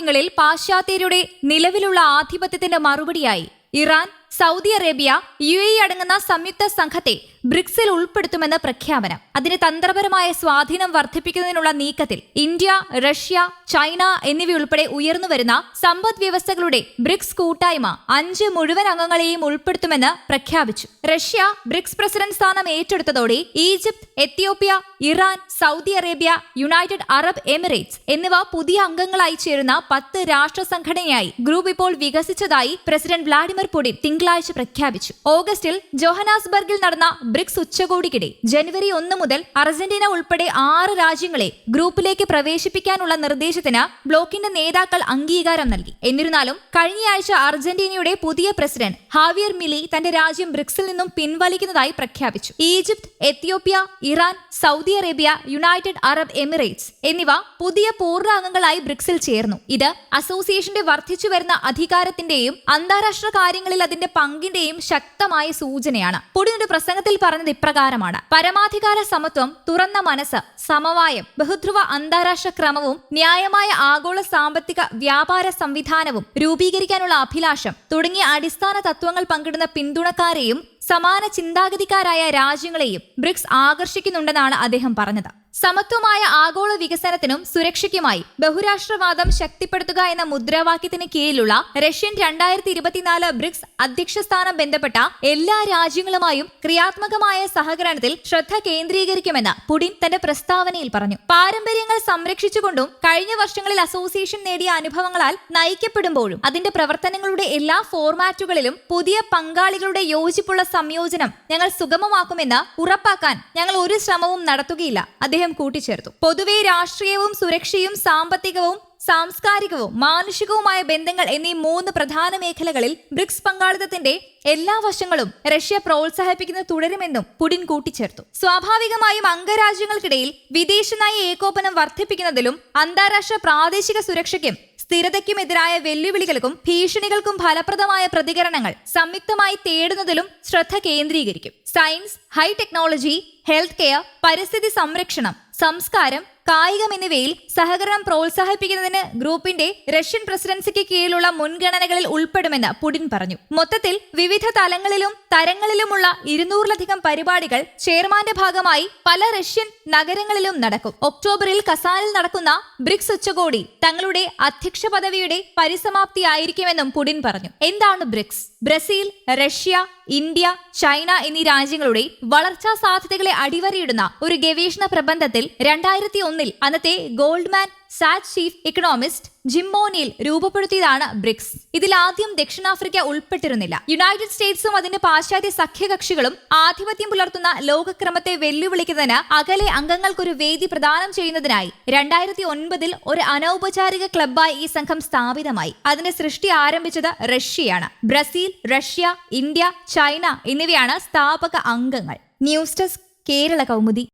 കാര്യങ്ങളിൽ പാശ്ചാത്യരുടെ നിലവിലുള്ള ആധിപത്യത്തിന്റെ മറുപടിയായി Iran Saudi Arabia U A അടങ്ങുന്ന സംയുക്ത സംഘത്തെ ബ്രിക്സിൽ ഉൾപ്പെടുത്തുമെന്ന് പ്രഖ്യാപനം. അതിന് തന്ത്രപരമായ സ്വാധീനം വർദ്ധിപ്പിക്കുന്നതിനുള്ള നീക്കത്തിൽ ഇന്ത്യ റഷ്യ ചൈന എന്നിവയുൾപ്പെടെ ഉയർന്നുവരുന്ന സമ്പദ് വ്യവസ്ഥകളുടെ ബ്രിക്സ് കൂട്ടായ്മ അഞ്ച് മുഴുവൻ അംഗങ്ങളെയും ഉൾപ്പെടുത്തുമെന്ന് പ്രഖ്യാപിച്ചു. റഷ്യ ബ്രിക്സ് പ്രസിഡന്റ് സ്ഥാനം ഏറ്റെടുത്തതോടെ Egypt Ethiopia Iran Saudi Arabia United Arab Emirates എന്നിവ പുതിയ അംഗങ്ങളായി ചേരുന്ന പത്ത് രാഷ്ട്ര സംഘടനയായി ഗ്രൂപ്പ് ഇപ്പോൾ വികസിച്ചതായി പ്രസിഡന്റ് വ്ളാഡിമിർ പുടിൻ തിങ്കളാഴ്ച പ്രഖ്യാപിച്ചു. ഓഗസ്റ്റിൽ ജോഹനാസ്ബർഗിൽ നടന്ന ബ്രിക്സ് ഉച്ചകോടിക്കിടെ ജനുവരി ഒന്ന് മുതൽ അർജന്റീന ഉൾപ്പെടെ ആറ് രാജ്യങ്ങളെ ഗ്രൂപ്പിലേക്ക് പ്രവേശിപ്പിക്കാനുള്ള നിർദ്ദേശത്തിന് ബ്ലോക്കിന്റെ നേതാക്കൾ അംഗീകാരം നൽകി. എന്നിരുന്നാലും കഴിഞ്ഞയാഴ്ച അർജന്റീനയുടെ പുതിയ പ്രസിഡന്റ് ഹാവിയർ മിലി തന്റെ രാജ്യം ബ്രിക്സിൽ നിന്നും പിൻവലിക്കുന്നതായി പ്രഖ്യാപിച്ചു. Egypt Ethiopia Iran Saudi Arabia United Arab Emirates എന്നിവ പുതിയ പൂർണ അംഗങ്ങളായി ബ്രിക്സിൽ ചേർന്നു. ഇത് അസോസിയേഷന്റെ വർദ്ധിച്ചു വരുന്ന അധികാരത്തിന്റെയും അന്താരാഷ്ട്ര കാര്യങ്ങളിൽ അതിന്റെ പങ്കിന്റെയും ശക്തമായ സൂചനയാണ്. പുടിൻ ഒരു പ്രസംഗത്തിൽ പറഞ്ഞത് ഇപ്രകാരമാണ്. പരമാധികാര സമത്വം തുറന്ന മനസ്സ് സമവായം ബഹുധ്രുവ അന്താരാഷ്ട്ര ക്രമവും ന്യായമായ ആഗോള സാമ്പത്തിക വ്യാപാര സംവിധാനവും രൂപീകരിക്കാനുള്ള അഭിലാഷം തുടങ്ങിയ അടിസ്ഥാന തത്വങ്ങൾ പങ്കിടുന്ന പിന്തുണക്കാരെയും സമാന ചിന്താഗതിക്കാരായ രാജ്യങ്ങളെയും ബ്രിക്സ് ആകർഷിക്കുന്നുണ്ടെന്നാണ് അദ്ദേഹം പറഞ്ഞത്. സമത്വമായ ആഗോള വികസനത്തിനും സുരക്ഷയ്ക്കുമായി ബഹുരാഷ്ട്രവാദം ശക്തിപ്പെടുത്തുക എന്ന മുദ്രാവാക്യത്തിന് കീഴിലുള്ള റഷ്യൻ രണ്ടായിരത്തി ഇരുപത്തിനാല് ബ്രിക്സ് അധ്യക്ഷസ്ഥാനം ബന്ധപ്പെട്ട എല്ലാ രാജ്യങ്ങളുമായും ക്രിയാത്മകമായ സഹകരണത്തിൽ ശ്രദ്ധ കേന്ദ്രീകരിക്കുമെന്ന് പുടിൻ തന്റെ പ്രസ്താവനയിൽ പറഞ്ഞു. പാരമ്പര്യങ്ങൾ സംരക്ഷിച്ചുകൊണ്ടും കഴിഞ്ഞ വർഷങ്ങളിൽ അസോസിയേഷൻ നേടിയ അനുഭവങ്ങളാൽ നയിക്കപ്പെടുമ്പോഴും അതിന്റെ പ്രവർത്തനങ്ങളുടെ എല്ലാ ഫോർമാറ്റുകളിലും പുതിയ പങ്കാളികളുടെ യോജിപ്പുള്ള സംയോജനം ഞങ്ങൾ സുഗമമാക്കുമെന്ന് ഉറപ്പാക്കാൻ ഞങ്ങൾ ഒരു ശ്രമവും നടത്തുകയില്ല. അദ്ദേഹം കൂട്ടിച്ചേർത്തു. പൊതുവെ രാഷ്ട്രീയവും സുരക്ഷയും സാമ്പത്തികവും സാംസ്കാരികവും മാനുഷികവുമായ ബന്ധങ്ങൾ എന്നീ മൂന്ന് പ്രധാന മേഖലകളിൽ ബ്രിക്സ് പങ്കാളിത്തത്തിന്റെ എല്ലാ വശങ്ങളും റഷ്യ പ്രോത്സാഹിപ്പിക്കുന്നത് തുടരുമെന്നും പുടിൻ കൂട്ടിച്ചേർത്തു. സ്വാഭാവികമായും അംഗരാജ്യങ്ങൾക്കിടയിൽ വിദേശ നയ ഏകോപനം വർദ്ധിപ്പിക്കുന്നതിലും അന്താരാഷ്ട്ര പ്രാദേശിക സുരക്ഷയ്ക്കും സ്ഥിരതയ്ക്കുമെതിരായ വെല്ലുവിളികൾക്കും ഭീഷണികൾക്കും ഫലപ്രദമായ പ്രതികരണങ്ങൾ സംയുക്തമായി തേടുന്നതിലും ശ്രദ്ധ കേന്ദ്രീകരിക്കും. Science high technology health care പരിസ്ഥിതി സംരക്ഷണം സംസ്കാരം കായികം എന്നിവയിൽ സഹകരണം പ്രോത്സാഹിപ്പിക്കുന്നതിന് ഗ്രൂപ്പിന്റെ റഷ്യൻ പ്രസിഡൻസിക്ക് കീഴിലുള്ള മുൻഗണനകളിൽ ഉൾപ്പെടുമെന്ന് പുടിൻ പറഞ്ഞു. മൊത്തത്തിൽ വിവിധ തലങ്ങളിലും തരങ്ങളിലുമുള്ള ഇരുന്നൂറിലധികം പരിപാടികൾ ചെയർമാന്റെ ഭാഗമായി പല റഷ്യൻ നഗരങ്ങളിലും നടക്കും. ഒക്ടോബറിൽ കസാനിൽ നടക്കുന്ന ബ്രിക്സ് ഉച്ചകോടി തങ്ങളുടെ അധ്യക്ഷ പദവിയുടെ പരിസമാപ്തിയായിരിക്കുമെന്നും പുടിൻ പറഞ്ഞു. എന്താണ് BRICS? Brazil Russia India China എന്നീ രാജ്യങ്ങളുടെ വളർച്ചാ സാധ്യതകളെ അടിവരയിടുന്ന ഒരു ഗവേഷണ പ്രബന്ധത്തിൽ രണ്ടായിരത്തി ഒന്നിൽ അന്നത്തെ ഗോൾഡ്മാൻ സാറ്റ് ചീഫ് ഇക്കണോമിസ്റ്റ് ജിമ്മോനിയിൽ രൂപപ്പെടുത്തിയതാണ് ബ്രിക്സ്. ഇതിൽ ആദ്യം ദക്ഷിണാഫ്രിക്ക ഉൾപ്പെട്ടിരുന്നില്ല. യുണൈറ്റഡ് സ്റ്റേറ്റ്സും അതിന്റെ പാശ്ചാത്യ സഖ്യകക്ഷികളും ആധിപത്യം പുലർത്തുന്ന ലോകക്രമത്തെ വെല്ലുവിളിക്കുന്നതിന് അകലെ അംഗങ്ങൾക്കൊരു വേദി പ്രദാനം ചെയ്യുന്നതിനായി രണ്ടായിരത്തി ഒൻപതിൽ ഒരു അനൗപചാരിക ക്ലബ്ബായി ഈ സംഘം സ്ഥാപിതമായി. അതിന്റെ സൃഷ്ടി ആരംഭിച്ചത് റഷ്യയാണ്. ബ്രസീൽ റഷ്യ ഇന്ത്യ ചൈന എന്നിവയാണ് സ്ഥാപക അംഗങ്ങൾ. News desk Kerala Kaumudi.